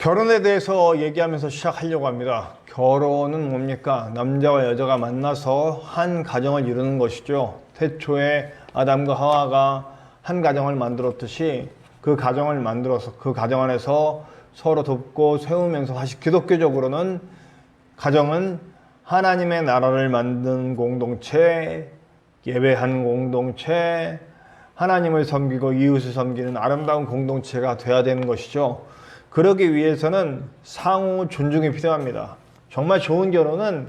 결혼에 대해서 얘기하면서 시작하려고 합니다. 결혼은 뭡니까? 남자와 여자가 만나서 한 가정을 이루는 것이죠. 태초에 아담과 하와가 한 가정을 만들었듯이 그 가정을 만들어서 그 가정 안에서 서로 돕고 세우면서 사실 기독교적으로는 가정은 하나님의 나라를 만든 공동체, 예배한 공동체, 하나님을 섬기고 이웃을 섬기는 아름다운 공동체가 돼야 되는 것이죠. 그러기 위해서는 상호 존중이 필요합니다. 정말 좋은 결혼은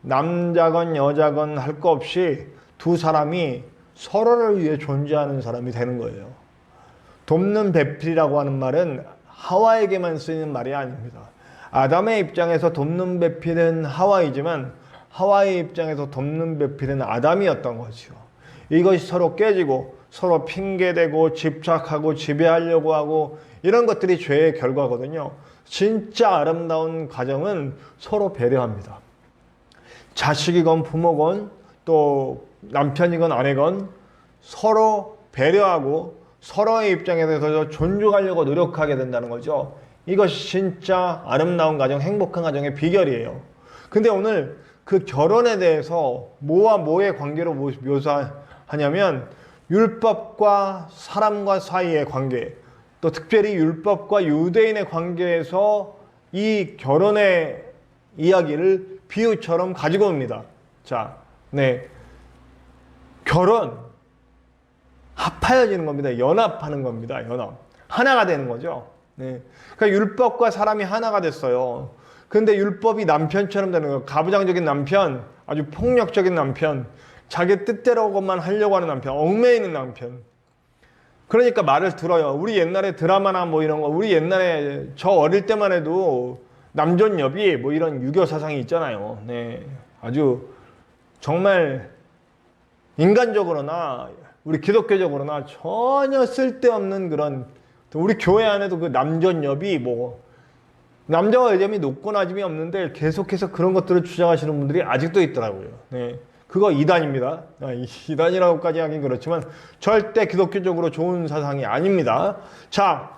남자건 여자건 할 거 없이 두 사람이 서로를 위해 존재하는 사람이 되는 거예요. 돕는 배필이라고 하는 말은 하와에게만 쓰이는 말이 아닙니다. 아담의 입장에서 돕는 배필은 하와이지만 하와의 입장에서 돕는 배필은 아담이었던 거죠. 이것이 서로 깨지고 서로 핑계대고 집착하고 지배하려고 하고 이런 것들이 죄의 결과거든요. 진짜 아름다운 가정은 서로 배려합니다. 자식이건 부모건 또 남편이건 아내건 서로 배려하고 서로의 입장에 대해서 존중하려고 노력하게 된다는 거죠. 이것이 진짜 아름다운 가정, 행복한 가정의 비결이에요. 근데 오늘 그 결혼에 대해서 뭐와 뭐의 관계로 모- 묘사하냐면 율법과 사람과 사이의 관계, 또 특별히 율법과 유대인의 관계에서 이 결혼의 이야기를 비유처럼 가지고 옵니다. 자, 네. 결혼, 합하여지는 겁니다. 연합하는 겁니다. 연합. 하나가 되는 거죠. 네. 그러니까 율법과 사람이 하나가 됐어요. 근데 율법이 남편처럼 되는 거예요. 가부장적인 남편, 아주 폭력적인 남편, 자기 뜻대로만 하려고 하는 남편, 얽매이는 남편. 그러니까 말을 들어요. 우리 옛날에 드라마나 뭐 이런 거, 우리 옛날에 저 어릴 때만 해도 남존여비 뭐 이런 유교 사상이 있잖아요. 네. 아주 정말 인간적으로나 우리 기독교적으로나 전혀 쓸데없는 그런 또 우리 교회 안에도 그 남존여비 뭐 남자와 여자이 높고 낮음이 없는데 계속해서 그런 것들을 주장하시는 분들이 아직도 있더라고요. 네. 그거 이단입니다. 아, 이- 이단이라고까지 하긴 그렇지만 절대 기독교적으로 좋은 사상이 아닙니다. 자,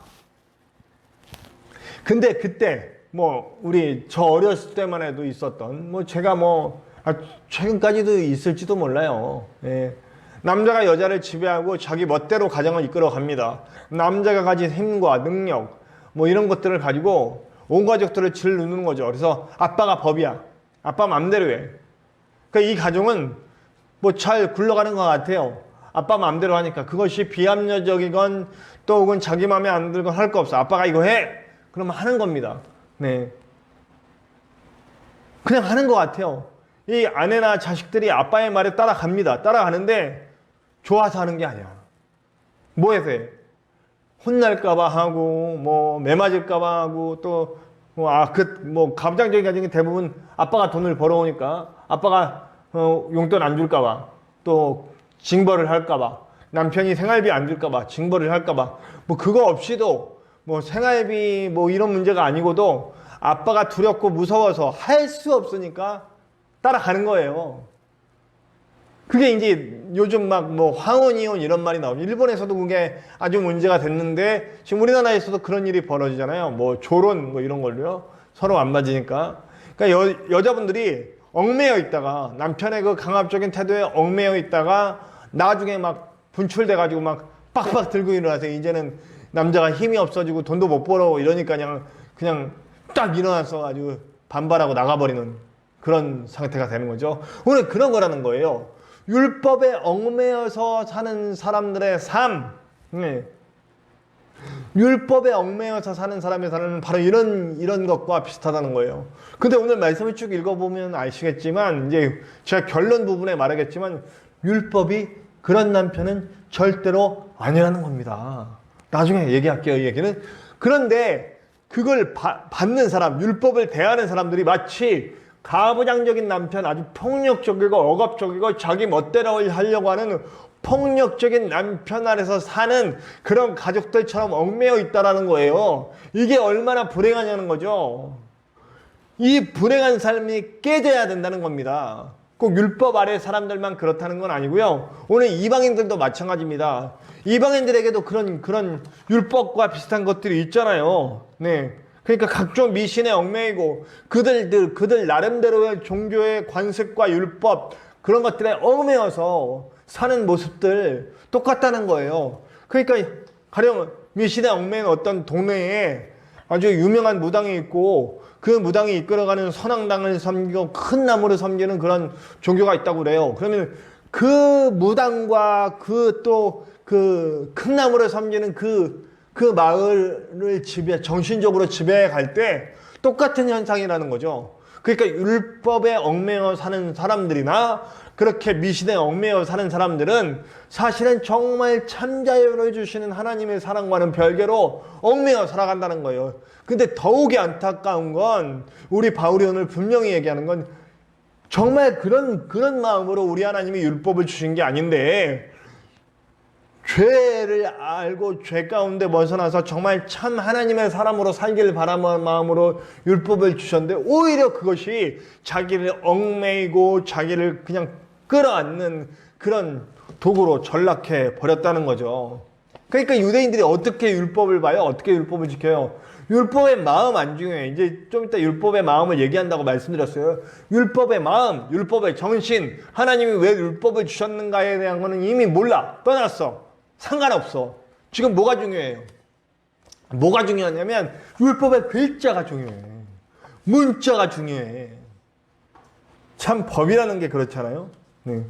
근데 그때 뭐 우리 저 어렸을 때만 해도 있었던 뭐 제가 뭐 아, 최근까지도 있을지도 몰라요. 예. 남자가 여자를 지배하고 자기 멋대로 가정을 이끌어 갑니다. 남자가 가진 힘과 능력 뭐 이런 것들을 가지고 온 가족들을 질 누르는 거죠. 그래서 아빠가 법이야. 아빠 맘대로 해. 그러니까 이 가정은 뭐 잘 굴러가는 것 같아요. 아빠 마음대로 하니까 그것이 비합리적이건 또 혹은 자기 마음에 안 들건 할 거 없어. 아빠가 이거 해. 그러면 하는 겁니다. 네. 그냥 하는 것 같아요. 이 아내나 자식들이 아빠의 말에 따라갑니다. 따라가는데 좋아서 하는 게 아니야. 뭐 해서 해? 혼날까봐 하고 뭐 매 맞을까봐 하고 또뭐 아 그뭐 감정적인 가정이 대부분 아빠가 돈을 벌어오니까 아빠가 어, 용돈 안 줄까봐 또 징벌을 할까봐 남편이 생활비 안 줄까봐 징벌을 할까봐 뭐 그거 없이도 뭐 생활비 뭐 이런 문제가 아니고도 아빠가 두렵고 무서워서 할 수 없으니까 따라가는 거예요. 그게 이제 요즘 막 뭐 황혼 이혼 이런 말이 나오죠. 일본에서도 그게 아주 문제가 됐는데 지금 우리나라에서도 그런 일이 벌어지잖아요. 뭐 조론 뭐 이런 걸로요. 서로 안 맞으니까. 그러니까 여, 여자분들이 얽매여 있다가 남편의 그 강압적인 태도에 얽매여 있다가 나중에 막 분출돼 가지고 막 빡빡 들고 일어나서 이제는 남자가 힘이 없어지고 돈도 못 벌어 이러니까 그냥 그냥 딱 일어나서 아주 반발하고 나가버리는 그런 상태가 되는 거죠. 오늘 그런 거라는 거예요. 율법에 얽매여서 사는 사람들의 삶, 네. 율법에 얽매여서 사는 사람의 삶은 바로 이런 이런 것과 비슷하다는 거예요. 근데 오늘 말씀을 쭉 읽어보면 아시겠지만 이제 제가 결론 부분에 말하겠지만 율법이 그런 남편은 절대로 아니라는 겁니다. 나중에 얘기할게요, 이 얘기는. 그런데 그걸 바- 받는 사람, 율법을 대하는 사람들이 마치 가부장적인 남편, 아주 폭력적이고 억압적이고 자기 멋대로 하려고 하는 폭력적인 남편 아래서 사는 그런 가족들처럼 얽매여 있다라는 거예요. 이게 얼마나 불행하냐는 거죠. 이 불행한 삶이 깨져야 된다는 겁니다. 꼭 율법 아래 사람들만 그렇다는 건 아니고요. 오늘 이방인들도 마찬가지입니다. 이방인들에게도 그런 그런 율법과 비슷한 것들이 있잖아요. 네. 그러니까 각종 미신에 얽매이고 그들들 그들 나름대로의 종교의 관습과 율법 그런 것들에 얽매여서 사는 모습들 똑같다는 거예요. 그러니까 가령 미신에 얽매인 어떤 동네에 아주 유명한 무당이 있고 그 무당이 이끌어가는 선왕당을 섬기고 큰 나무를 섬기는 그런 종교가 있다고 그래요. 그러면 그 무당과 그 또 그 큰 나무를 섬기는 그, 그 마을을 지배, 정신적으로 지배해 갈때 똑같은 현상이라는 거죠. 그러니까 율법에 얽매여 사는 사람들이나 그렇게 미신에 얽매여 사는 사람들은 사실은 정말 참 자유를 주시는 하나님의 사랑과는 별개로 얽매여 살아간다는 거예요. 근데 더욱이 안타까운 건 우리 바울이 오늘 분명히 얘기하는 건 정말 그런 그런 마음으로 우리 하나님이 율법을 주신 게 아닌데 죄를 알고 죄 가운데 벗어나서 정말 참 하나님의 사람으로 살기를 바라는 마음으로 율법을 주셨는데 오히려 그것이 자기를 얽매이고 자기를 그냥 끌어안는 그런 도구로 전락해 버렸다는 거죠. 그러니까 유대인들이 어떻게 율법을 봐요? 어떻게 율법을 지켜요? 율법의 마음 안 중요해. 이제 좀 이따 율법의 마음을 얘기한다고 말씀드렸어요. 율법의 마음, 율법의 정신, 하나님이 왜 율법을 주셨는가에 대한 거는 이미 몰라. 떠났어. 상관없어. 지금 뭐가 중요해요? 뭐가 중요하냐면 율법의 글자가 중요해. 문자가 중요해. 참 법이라는 게 그렇잖아요. 네.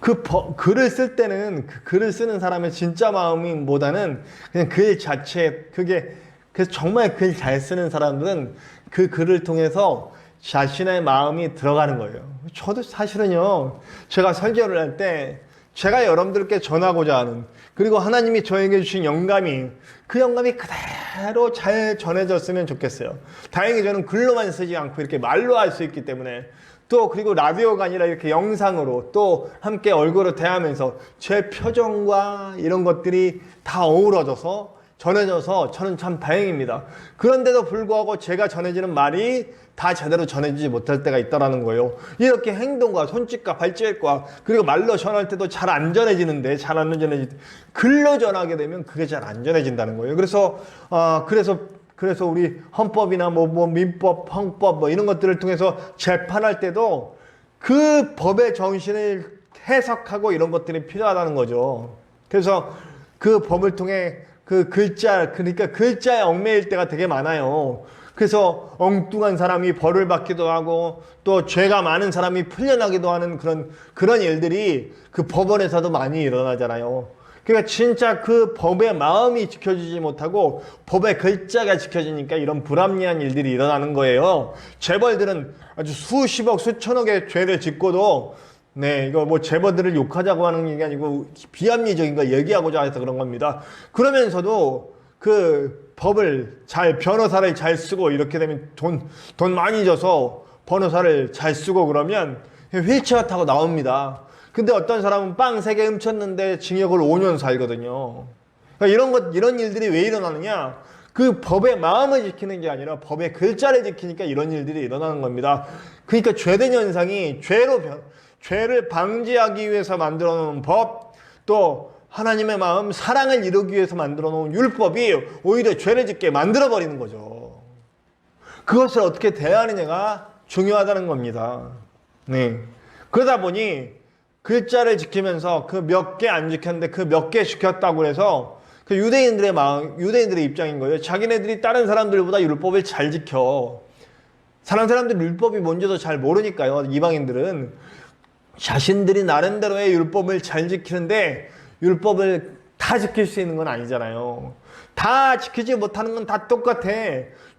그 버- 글을 쓸 때는 그 글을 쓰는 사람의 진짜 마음보다는 그냥 글 자체 그게 그래서 정말 글 잘 쓰는 사람들은 그 글을 통해서 자신의 마음이 들어가는 거예요. 저도 사실은요 제가 설교를 할 때 제가 여러분들께 전하고자 하는 그리고 하나님이 저에게 주신 영감이 그 영감이 그대로 잘 전해졌으면 좋겠어요. 다행히 저는 글로만 쓰지 않고 이렇게 말로 할 수 있기 때문에 또 그리고 라디오가 아니라 이렇게 영상으로 또 함께 얼굴을 대하면서 제 표정과 이런 것들이 다 어우러져서 전해져서 저는 참 다행입니다. 그런데도 불구하고 제가 전해지는 말이 다 제대로 전해지지 못할 때가 있다라는 거예요. 이렇게 행동과 손짓과 발짓과 그리고 말로 전할 때도 잘 안 전해지는데 잘 안 전해지 글로 전하게 되면 그게 잘 안 전해진다는 거예요. 그래서 아 그래서 그래서 우리 헌법이나 뭐, 뭐 민법, 헌법 뭐 이런 것들을 통해서 재판할 때도 그 법의 정신을 해석하고 이런 것들이 필요하다는 거죠. 그래서 그 법을 통해 그 글자, 그러니까 글자에 얽매일 때가 되게 많아요. 그래서 엉뚱한 사람이 벌을 받기도 하고 또 죄가 많은 사람이 풀려나기도 하는 그런 그런 일들이 그 법원에서도 많이 일어나잖아요. 그러니까 진짜 그 법의 마음이 지켜지지 못하고 법의 글자가 지켜지니까 이런 불합리한 일들이 일어나는 거예요. 재벌들은 아주 수십억, 수천억의 죄를 짓고도 네, 이거 뭐 재벌들을 욕하자고 하는 게 아니고 비합리적인 거 얘기하고자 해서 그런 겁니다. 그러면서도 그 법을 잘 변호사를 잘 쓰고 이렇게 되면 돈 돈 많이 줘서 변호사를 잘 쓰고 그러면 휠체어 타고 나옵니다. 근데 어떤 사람은 빵 세 개 훔쳤는데 징역을 5년 살거든요. 그러니까 이런 것 이런 일들이 왜 일어나느냐? 그 법의 마음을 지키는 게 아니라 법의 글자를 지키니까 이런 일들이 일어나는 겁니다. 그러니까 죄된 현상이 죄로 변, 죄를 방지하기 위해서 만들어 놓은 법, 또 하나님의 마음, 사랑을 이루기 위해서 만들어 놓은 율법이 오히려 죄를 짓게 만들어 버리는 거죠. 그것을 어떻게 대하느냐가 중요하다는 겁니다. 네. 그러다 보니 글자를 지키면서 그 몇 개 안 지켰는데 그 몇 개 지켰다고 해서 그 유대인들의 마음, 유대인들의 입장인 거예요. 자기네들이 다른 사람들보다 율법을 잘 지켜. 사람 사람들 율법이 뭔지도 잘 모르니까요. 이방인들은 자신들이 나름대로의 율법을 잘 지키는데 율법을 다 지킬 수 있는 건 아니잖아요. 다 지키지 못하는 건 다 똑같아.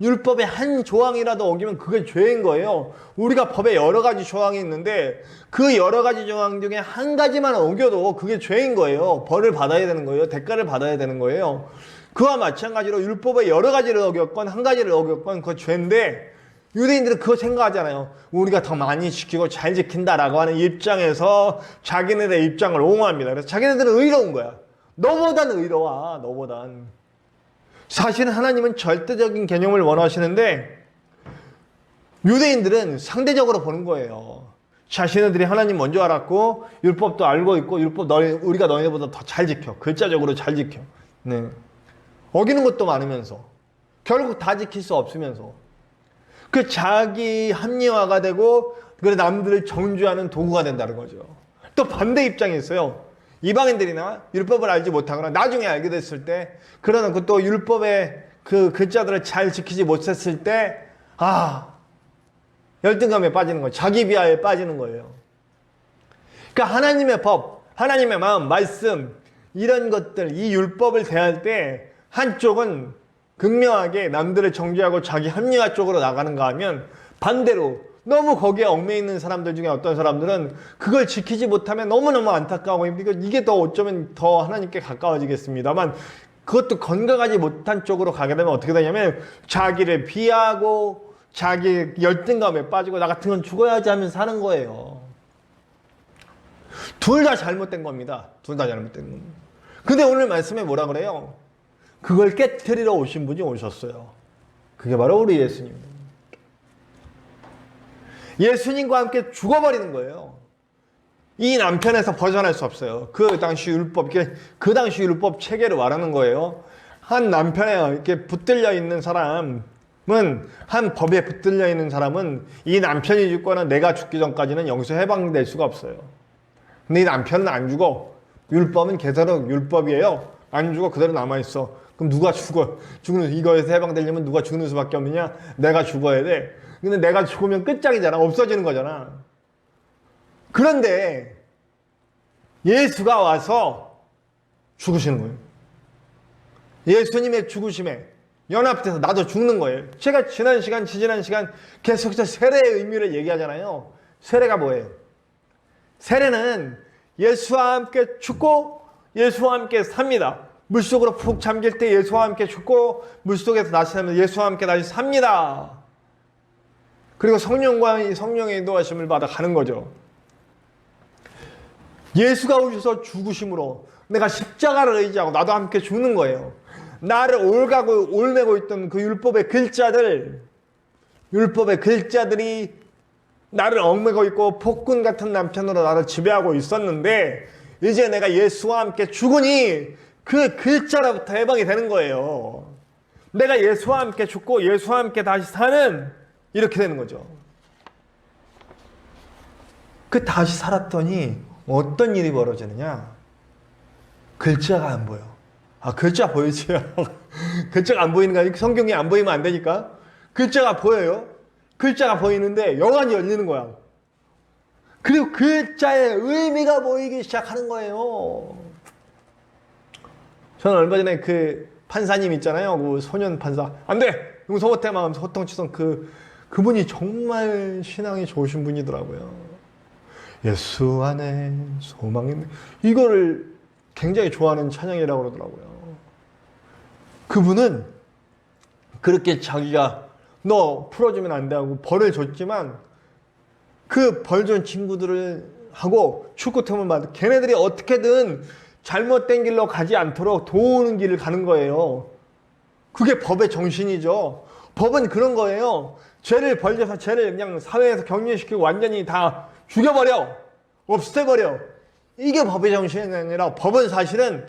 율법의 한 조항이라도 어기면 그게 죄인 거예요. 우리가 법에 여러 가지 조항이 있는데 그 여러 가지 조항 중에 한 가지만 어겨도 그게 죄인 거예요. 벌을 받아야 되는 거예요. 대가를 받아야 되는 거예요. 그와 마찬가지로 율법의 여러 가지를 어겼건 한 가지를 어겼건 그거 죄인데 유대인들은 그거 생각하잖아요. 우리가 더 많이 지키고 잘 지킨다라고 하는 입장에서 자기네들의 입장을 옹호합니다. 그래서 자기네들은 의로운 거야. 너보단 의로워, 너보단. 사실 하나님은 절대적인 개념을 원하시는데 유대인들은 상대적으로 보는 거예요. 자신들이 하나님 먼저 알았고 율법도 알고 있고 율법 너희 우리가 너희보다 더 잘 지켜 글자적으로 잘 지켜. 네. 어기는 것도 많으면서 결국 다 지킬 수 없으면서 그 자기 합리화가 되고 그 남들을 정죄하는 도구가 된다는 거죠. 또 반대 입장이 있어요. 이방인들이나 율법을 알지 못하거나 나중에 알게 됐을 때 그러나 또 율법의 그 글자들을 잘 지키지 못했을 때 아, 열등감에 빠지는 거예요. 자기 비하에 빠지는 거예요. 그러니까 하나님의 법, 하나님의 마음, 말씀 이런 것들 이 율법을 대할 때 한쪽은 극명하게 남들을 정죄하고 자기 합리화 쪽으로 나가는가 하면 반대로 너무 거기에 얽매여 있는 사람들 중에 어떤 사람들은 그걸 지키지 못하면 너무너무 안타까워 힘들고 이게 더 어쩌면 더 하나님께 가까워지겠습니다만 그것도 건강하지 못한 쪽으로 가게 되면 어떻게 되냐면 자기를 비하고 자기 열등감에 빠지고 나 같은 건 죽어야지 하면 사는 거예요. 둘 다 잘못된 겁니다. 둘 다 잘못된 겁니다. 근데 오늘 말씀에 뭐라 그래요? 그걸 깨뜨리러 오신 분이 오셨어요. 그게 바로 우리 예수님입니다. 예수님과 함께 죽어버리는 거예요. 이 남편에서 벗어날 수 없어요. 그 당시 율법, 그 당시 율법 체계를 말하는 거예요. 한 남편에 이렇게 붙들려 있는 사람은 한 법에 붙들려 있는 사람은 이 남편이 죽거나 내가 죽기 전까지는 여기서 해방될 수가 없어요. 근데 이 남편은 안 죽어. 율법은 계속 율법이에요. 안 죽어 그대로 남아 있어. 그럼 누가 죽어? 죽는 이거에서 해방되려면 누가 죽는 수밖에 없느냐? 내가 죽어야 돼. 근데 내가 죽으면 끝장이잖아. 없어지는 거잖아. 그런데 예수가 와서 죽으시는 거예요. 예수님의 죽으심에 연합돼서 나도 죽는 거예요. 제가 지난 시간, 지지난 시간 계속해서 세례의 의미를 얘기하잖아요. 세례가 뭐예요? 세례는 예수와 함께 죽고 예수와 함께 삽니다. 물속으로 푹 잠길 때 예수와 함께 죽고 물속에서 다시 살면 예수와 함께 다시 삽니다. 그리고 성령과 성령의 인도하심을 받아 가는 거죠. 예수가 오셔서 죽으심으로 내가 십자가를 의지하고 나도 함께 죽는 거예요. 나를 올가고 올매고 있던 그 율법의 글자들, 율법의 글자들이 나를 얽매고 있고 폭군 같은 남편으로 나를 지배하고 있었는데 이제 내가 예수와 함께 죽으니 그 글자로부터 해방이 되는 거예요. 내가 예수와 함께 죽고 예수와 함께 다시 사는 이렇게 되는 거죠. 그 다시 살았더니 어떤 일이 벌어지느냐? 글자가 안 보여. 아, 글자 보이지요? 글자가 안 보이는 거 아니고 성경이 안 보이면 안 되니까. 글자가 보여요. 글자가 보이는데 영안이 열리는 거야. 그리고 글자의 의미가 보이기 시작하는 거예요. 저는 얼마 전에 그 판사님 있잖아요. 그 소년 판사. 안 돼! 용서 못해 마음 호통치던 그, 그분이 정말 신앙이 좋으신 분이더라고요. 예수 안에 소망이 이거를 굉장히 좋아하는 찬양이라고 그러더라고요. 그분은 그렇게 자기가 너 풀어주면 안 돼 하고 벌을 줬지만 그 벌 준 친구들을 하고 축구팀을 받 걔네들이 어떻게든 잘못된 길로 가지 않도록 도우는 길을 가는 거예요. 그게 법의 정신이죠. 법은 그런 거예요. 죄를 벌려서 죄를 그냥 사회에서 격리시키고 완전히 다 죽여버려. 없애버려. 이게 법의 정신이 아니라 법은 사실은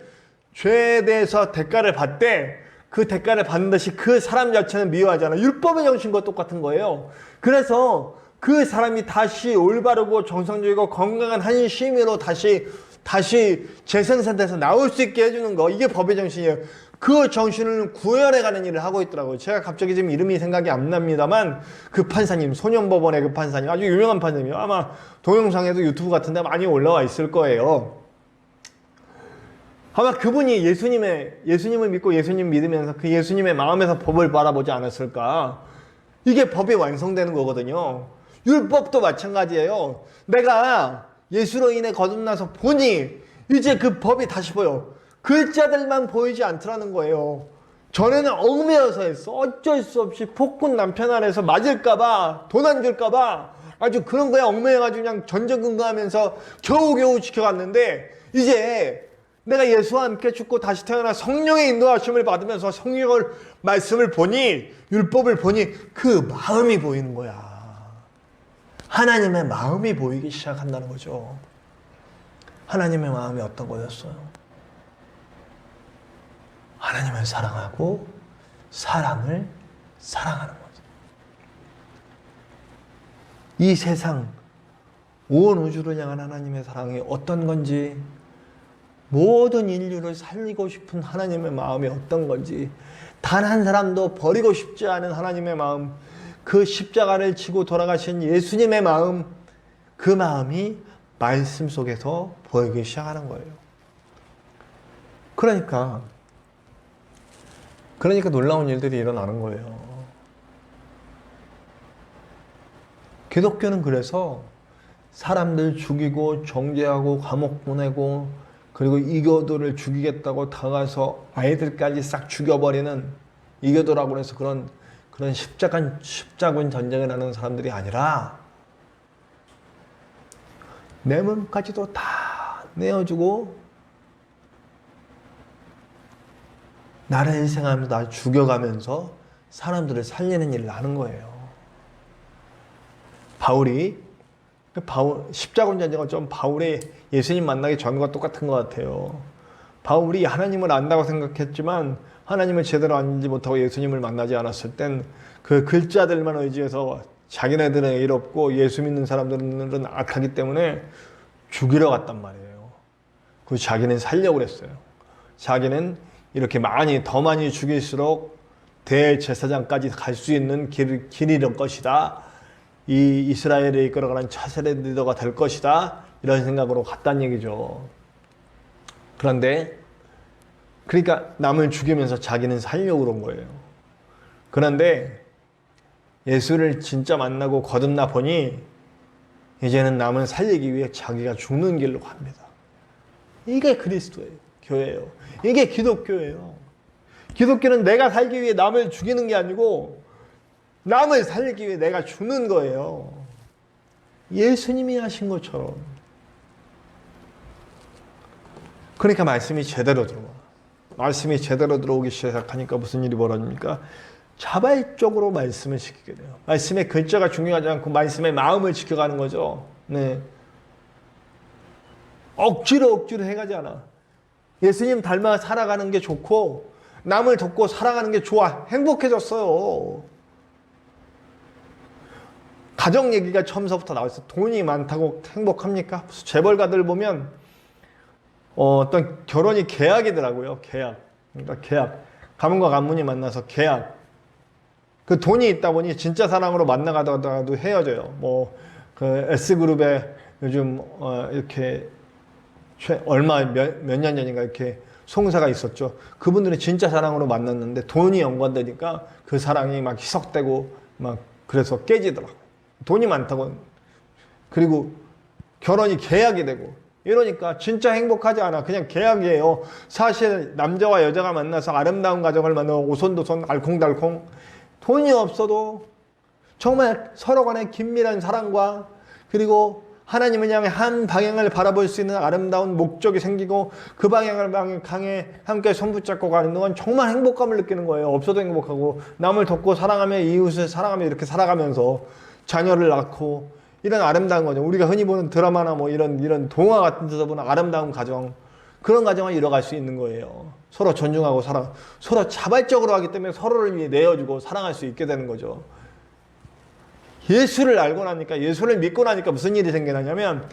죄에 대해서 대가를 받되 그 대가를 받는 듯이 그 사람 자체는 미워하잖아. 율법의 정신과 똑같은 거예요. 그래서 그 사람이 다시 올바르고 정상적이고 건강한 한 심의로 다시 다시 재생산돼서 나올 수 있게 해주는 거 이게 법의 정신이에요. 그 정신을 구현해가는 일을 하고 있더라고요. 제가 갑자기 지금 이름이 생각이 안 납니다만 그 판사님 소년법원의 그 판사님 아주 유명한 판사님이에요. 아마 동영상에도 유튜브 같은 데 많이 올라와 있을 거예요. 아마 그분이 예수님의 예수님을 믿고 예수님 믿으면서 그 예수님의 마음에서 법을 바라보지 않았을까? 이게 법이 완성되는 거거든요. 율법도 마찬가지예요. 내가 예수로 인해 거듭나서 보니 이제 그 법이 다시 보여. 글자들만 보이지 않더라는 거예요. 전에는 얽매여서 했어. 어쩔 수 없이 폭군 남편 안에서 맞을까봐, 돈 안 줄까봐 아주 그런 거에 얽매여가지고 그냥 전전긍긍하면서 겨우겨우 지켜갔는데 이제 내가 예수와 함께 죽고 다시 태어나 성령의 인도하심을 받으면서 성령을 말씀을 보니 율법을 보니 그 마음이 보이는 거야. 하나님의 마음이 보이기 시작한다는 거죠. 하나님의 마음이 어떤 거였어요? 하나님을 사랑하고 사람을 사랑하는 거죠. 이 세상 온 우주를 향한 하나님의 사랑이 어떤 건지 모든 인류를 살리고 싶은 하나님의 마음이 어떤 건지 단 한 사람도 버리고 싶지 않은 하나님의 마음 그 십자가를 치고 돌아가신 예수님의 마음 그 마음이 말씀 속에서 보이기 시작하는 거예요. 그러니까 그러니까 놀라운 일들이 일어나는 거예요. 기독교는 그래서 사람들 죽이고 정죄하고 감옥 보내고 그리고 이교도를 죽이겠다고 다가서 아이들까지 싹 죽여버리는 이교도라고 해서 그런 그런 십자군 십자군 전쟁을 하는 사람들이 아니라 내 몸까지도 다 내어주고 나를 희생하면서 나 죽여가면서 사람들을 살리는 일을 하는 거예요. 바울이 그 바울 십자군 전쟁은 좀 바울이 예수님 만나기 전과 똑같은 것 같아요. 바울이 하나님을 안다고 생각했지만 하나님을 제대로 알지 못하고 예수님을 만나지 않았을 땐 그 글자들만 의지해서 자기네들은 의롭고 예수 믿는 사람들은 악하기 때문에 죽이러 갔단 말이에요. 그 자기는 살려고 그랬어요. 자기는 이렇게 많이 더 많이 죽일수록 대제사장까지 갈 수 있는 길, 길이 될 것이다. 이 이스라엘을 이끌어가는 차세대 리더가 될 것이다. 이런 생각으로 갔단 얘기죠. 그런데 그러니까 남을 죽이면서 자기는 살려고 그런 거예요. 그런데 예수를 진짜 만나고 거듭나 보니 이제는 남을 살리기 위해 자기가 죽는 길로 갑니다. 이게 그리스도예요. 교회예요. 이게 기독교예요. 기독교는 내가 살기 위해 남을 죽이는 게 아니고 남을 살리기 위해 내가 죽는 거예요. 예수님이 하신 것처럼. 그러니까 말씀이 제대로 들어와. 말씀이 제대로 들어오기 시작하니까 무슨 일이 벌어집니까? 자발적으로 말씀을 지키게 돼요. 말씀의 글자가 중요하지 않고 말씀의 마음을 지켜가는 거죠. 네. 억지로 억지로 해가지 않아. 예수님 닮아 살아가는 게 좋고 남을 돕고 살아가는 게 좋아. 행복해졌어요. 가정 얘기가 처음서부터 나왔어. 돈이 많다고 행복합니까? 재벌가들 보면 어, 어떤 결혼이 계약이더라고요. 계약. 그러니까 계약. 가문과 가문이 만나서 계약. 그 돈이 있다 보니 진짜 사랑으로 만나가다가도 헤어져요. 뭐 그 S 그룹에 요즘 어, 이렇게 최, 얼마 몇년 전인가 이렇게 송사가 있었죠. 그분들이 진짜 사랑으로 만났는데 돈이 연관되니까 그 사랑이 막 희석되고 막 그래서 깨지더라고. 돈이 많다고 그리고 결혼이 계약이 되고 이러니까 진짜 행복하지 않아. 그냥 계약이에요. 사실 남자와 여자가 만나서 아름다운 가정을 만나고 오손도손 알콩달콩 돈이 없어도 정말 서로 간의 긴밀한 사랑과 그리고 하나님을 향해 한 방향을 바라볼 수 있는 아름다운 목적이 생기고 그 방향을 향해 함께 손붙잡고 가는 동안 정말 행복감을 느끼는 거예요. 없어도 행복하고 남을 돕고 사랑하며 이웃을 사랑하며 이렇게 살아가면서 자녀를 낳고 이런 아름다운 거죠. 우리가 흔히 보는 드라마나 뭐 이런 이런 동화 같은 데서 보는 아름다운 가정 그런 가정을 이뤄갈 수 있는 거예요. 서로 존중하고 사랑, 서로 자발적으로 하기 때문에 서로를 위해 내어주고 사랑할 수 있게 되는 거죠. 예수를 알고 나니까 예수를 믿고 나니까 무슨 일이 생겨나냐면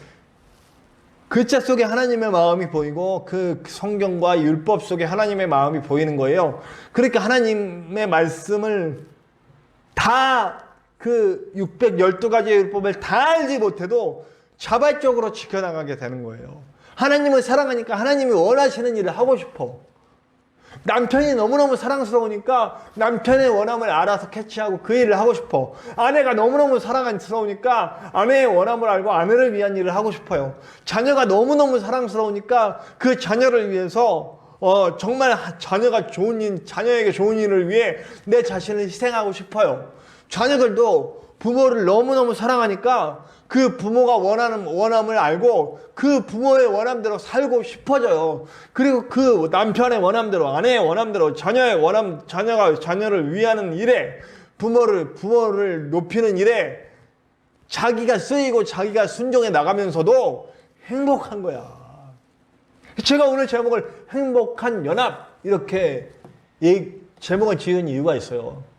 글자 속에 하나님의 마음이 보이고 그 성경과 율법 속에 하나님의 마음이 보이는 거예요. 그러니까 하나님의 말씀을 다 그 612가지의 율법을 다 알지 못해도 자발적으로 지켜나가게 되는 거예요. 하나님을 사랑하니까 하나님이 원하시는 일을 하고 싶어. 남편이 너무너무 사랑스러우니까 남편의 원함을 알아서 캐치하고 그 일을 하고 싶어. 아내가 너무너무 사랑스러우니까 아내의 원함을 알고 아내를 위한 일을 하고 싶어요. 자녀가 너무너무 사랑스러우니까 그 자녀를 위해서 어, 정말 자녀가 좋은 일, 자녀에게 좋은 일을 위해 내 자신을 희생하고 싶어요. 자녀들도 부모를 너무너무 사랑하니까 그 부모가 원하는 원함을 알고 그 부모의 원함대로 살고 싶어져요. 그리고 그 남편의 원함대로, 아내의 원함대로, 자녀의 원함, 자녀가 자녀를 위하는 일에 부모를 부모를 높이는 일에 자기가 쓰이고 자기가 순종해 나가면서도 행복한 거야. 제가 오늘 제목을 행복한 연합 이렇게 제목을 지은 이유가 있어요.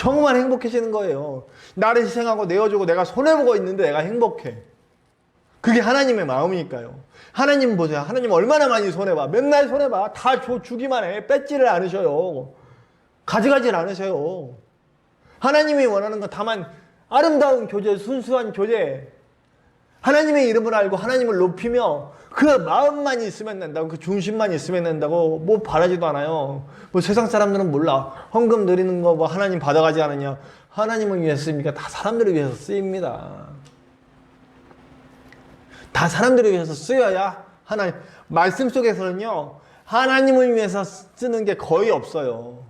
정말 행복해지는 거예요. 나를 희생하고 내어주고 내가 손해보고 있는데 내가 행복해. 그게 하나님의 마음이니까요. 하나님 보세요. 하나님 얼마나 많이 손해봐. 맨날 손해봐. 다 줘, 주기만 해. 뺏지를 않으셔요. 가져가질 않으세요. 하나님이 원하는 건 다만 아름다운 교제, 순수한 교제. 하나님의 이름을 알고 하나님을 높이며 그 마음만 있으면 된다고 그 중심만 있으면 된다고 뭐 바라지도 않아요. 뭐 세상 사람들은 몰라. 헌금 드리는 거 뭐 하나님 받아가지 않느냐. 하나님을 위해서 쓰입니까? 다 사람들을 위해서 쓰입니다. 다 사람들을 위해서 쓰여야 하나님 말씀 속에서는요 하나님을 위해서 쓰는 게 거의 없어요.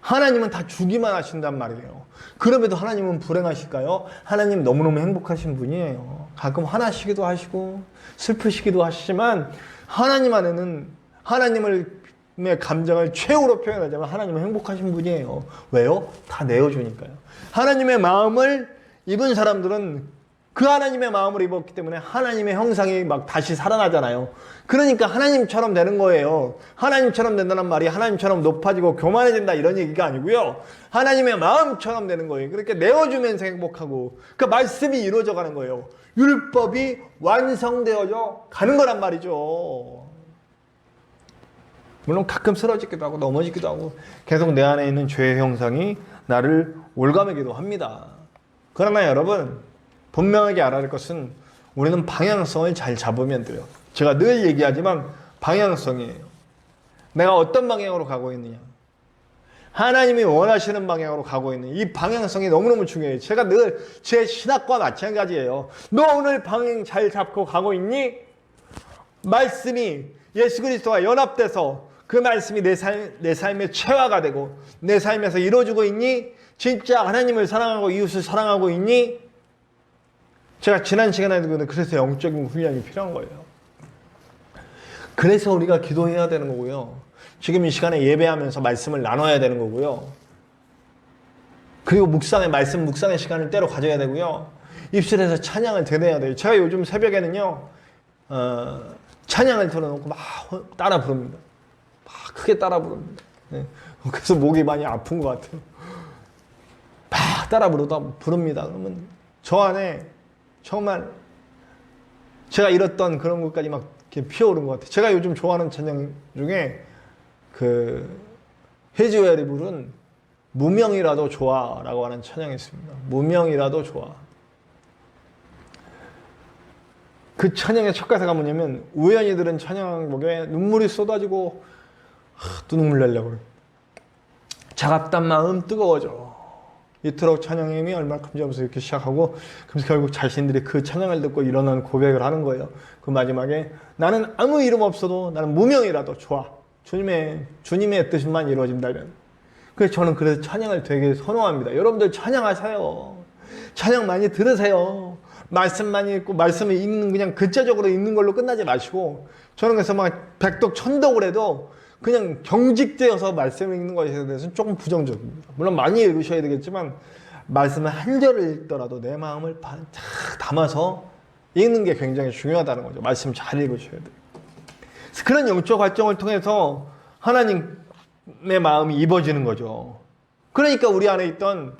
하나님은 다 주기만 하신단 말이에요. 그럼에도 하나님은 불행하실까요? 하나님 너무너무 행복하신 분이에요. 가끔 화나시기도 하시고 슬프시기도 하시지만 하나님 안에는 하나님을 의 감정을 최후로 표현하자면 하나님은 행복하신 분이에요. 왜요? 다 내어주니까요. 하나님의 마음을 입은 사람들은 그 하나님의 마음을 입었기 때문에 하나님의 형상이 막 다시 살아나잖아요. 그러니까 하나님처럼 되는 거예요. 하나님처럼 된다는 말이 하나님처럼 높아지고 교만해진다 이런 얘기가 아니고요. 하나님의 마음처럼 되는 거예요. 그렇게 내어주면서 행복하고 그 말씀이 이루어져 가는 거예요. 율법이 완성되어져 가는 거란 말이죠. 물론 가끔 쓰러지기도 하고 넘어지기도 하고 계속 내 안에 있는 죄의 형상이 나를 올가매기도 합니다. 그러나 여러분 분명하게 알아야 할 것은 우리는 방향성을 잘 잡으면 돼요. 제가 늘 얘기하지만 방향성이에요. 내가 어떤 방향으로 가고 있느냐. 하나님이 원하시는 방향으로 가고 있는 이 방향성이 너무너무 중요해요. 제가 늘 제 신학과 마찬가지예요. 너 오늘 방향 잘 잡고 가고 있니? 말씀이 예수 그리스도와 연합돼서 그 말씀이 내, 삶, 내 삶의 체화가 되고 내 삶에서 이루어지고 있니? 진짜 하나님을 사랑하고 이웃을 사랑하고 있니? 제가 지난 시간에도 그래서 영적인 훈련이 필요한 거예요. 그래서 우리가 기도해야 되는 거고요. 지금 이 시간에 예배하면서 말씀을 나눠야 되는 거고요. 그리고 묵상의 말씀 묵상의 시간을 때로 가져야 되고요. 입술에서 찬양을 드려야 돼요. 제가 요즘 새벽에는요. 어, 찬양을 틀어놓고 막 따라 부릅니다. 막 크게 따라 부릅니다. 네. 그래서 목이 많이 아픈 것 같아요. 막 따라 부르다 부릅니다. 그러면 저 안에 정말 제가 잃었던 그런 것까지 막 이렇게 피어오른 것 같아요. 제가 요즘 좋아하는 찬양 중에 그 해지웰이 부른 무명이라도 좋아라고 하는 찬양이 있습니다. 무명이라도 좋아. 그 찬양의 첫 가사가 뭐냐면 우연히 들은 찬양곡에 눈물이 쏟아지고 하, 또 눈물 내려고 그래. 차갑단 마음 뜨거워져. 이토록 찬양의 힘이 얼마큼지 하면서 이렇게 시작하고 그래서 결국 자신들이 그 찬양을 듣고 일어난 고백을 하는 거예요. 그 마지막에 나는 아무 이름 없어도 나는 무명이라도 좋아. 주님의 주님의 뜻만 이루어진다면. 그래서 저는 그래서 찬양을 되게 선호합니다. 여러분들 찬양하세요. 찬양 많이 들으세요. 말씀 많이 읽고 말씀을 읽는 그냥 글자적으로 읽는 걸로 끝나지 마시고 저는 그래서 막 백독 천독을 해도 그냥 경직되어서 말씀을 읽는 것에 대해서는 조금 부정적입니다. 물론 많이 읽으셔야 되겠지만 말씀을 한 절을 읽더라도 내 마음을 다 담아서 읽는 게 굉장히 중요하다는 거죠. 말씀 잘 읽으셔야 돼요. 그런 영적 활동을 통해서 하나님의 마음이 입어지는 거죠. 그러니까 우리 안에 있던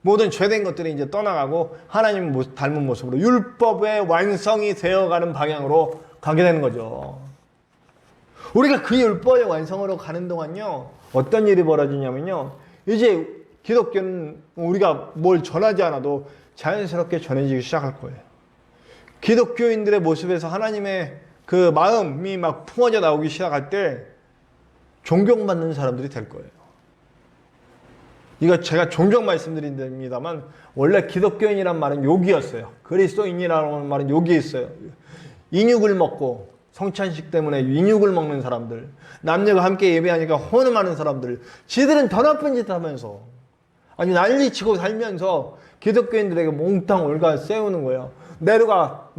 모든 죄된 것들이 이제 떠나가고 하나님 닮은 모습으로 율법의 완성이 되어가는 방향으로 가게 되는 거죠. 우리가 그 율법의 완성으로 가는 동안요, 어떤 일이 벌어지냐면요, 이제 기독교는 우리가 뭘 전하지 않아도 자연스럽게 전해지기 시작할 거예요. 기독교인들의 모습에서 하나님의 그 마음이 막 품어져 나오기 시작할 때 존경받는 사람들이 될 거예요. 이거 제가 종종 말씀드립니다만 원래 기독교인이란 말은 욕이었어요. 그리스도인이라는 말은 욕이 있어요. 인육을 먹고 성찬식 때문에 인육을 먹는 사람들, 남녀가 함께 예배하니까 혼음하는 사람들, 지들은 더 나쁜 짓 하면서 아니 난리치고 살면서 기독교인들에게 몽땅 올가 세우는 거예요. 네로가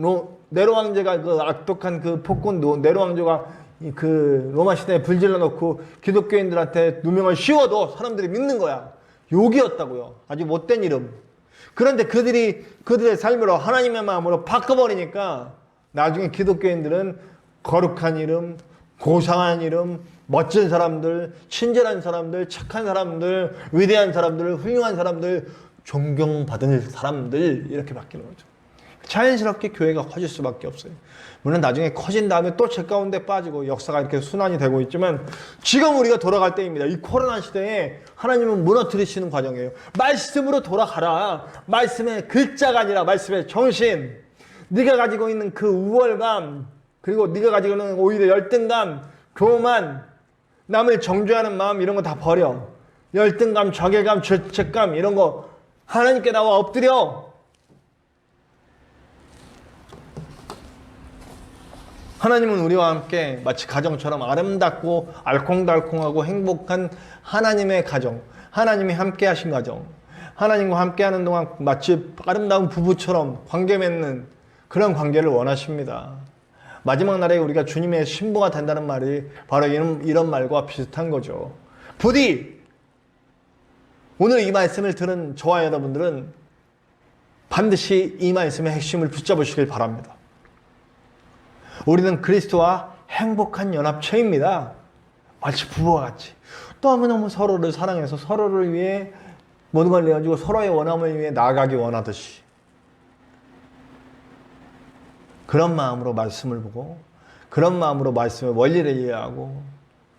네로 왕제가 그 악독한 그 폭군 네로 왕조가 그 로마 시대에 불질러 놓고 기독교인들한테 누명을 씌워도 사람들이 믿는 거야. 욕이었다고요. 아주 못된 이름. 그런데 그들이 그들의 삶으로 하나님의 마음으로 바꿔버리니까 나중에 기독교인들은 거룩한 이름, 고상한 이름, 멋진 사람들, 친절한 사람들, 착한 사람들, 위대한 사람들, 훌륭한 사람들, 존경받은 사람들 이렇게 바뀌는 거죠. 자연스럽게 교회가 커질 수밖에 없어요. 물론 나중에 커진 다음에 또 제 가운데 빠지고 역사가 이렇게 순환이 되고 있지만 지금 우리가 돌아갈 때입니다. 이 코로나 시대에 하나님은 무너뜨리시는 과정이에요. 말씀으로 돌아가라. 말씀의 글자가 아니라 말씀의 정신. 네가 가지고 있는 그 우월감 그리고 네가 가지고 있는 오히려 열등감, 교만, 남을 정죄하는 마음 이런 거 다 버려. 열등감, 자괴감, 죄책감 이런 거 하나님께 나와 엎드려. 하나님은 우리와 함께 마치 가정처럼 아름답고 알콩달콩하고 행복한 하나님의 가정, 하나님이 함께 하신 가정, 하나님과 함께 하는 동안 마치 아름다운 부부처럼 관계 맺는 그런 관계를 원하십니다. 마지막 날에 우리가 주님의 신부가 된다는 말이 바로 이런, 이런 말과 비슷한 거죠. 부디 오늘 이 말씀을 들은 저와 여러분들은 반드시 이 말씀의 핵심을 붙잡으시길 바랍니다. 우리는 그리스도와 행복한 연합체입니다. 마치 부부와 같이 너무너무 서로를 사랑해서 서로를 위해 모든 걸 내어주고 서로의 원함을 위해 나아가기 원하듯이 그런 마음으로 말씀을 보고 그런 마음으로 말씀의 원리를 이해하고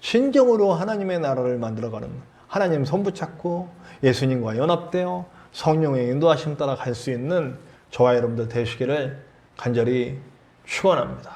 진정으로 하나님의 나라를 만들어가는 하나님 손 붙잡고 예수님과 연합되어 성령의 인도하심 따라 갈 수 있는 저와 여러분들 되시기를 간절히 축원합니다.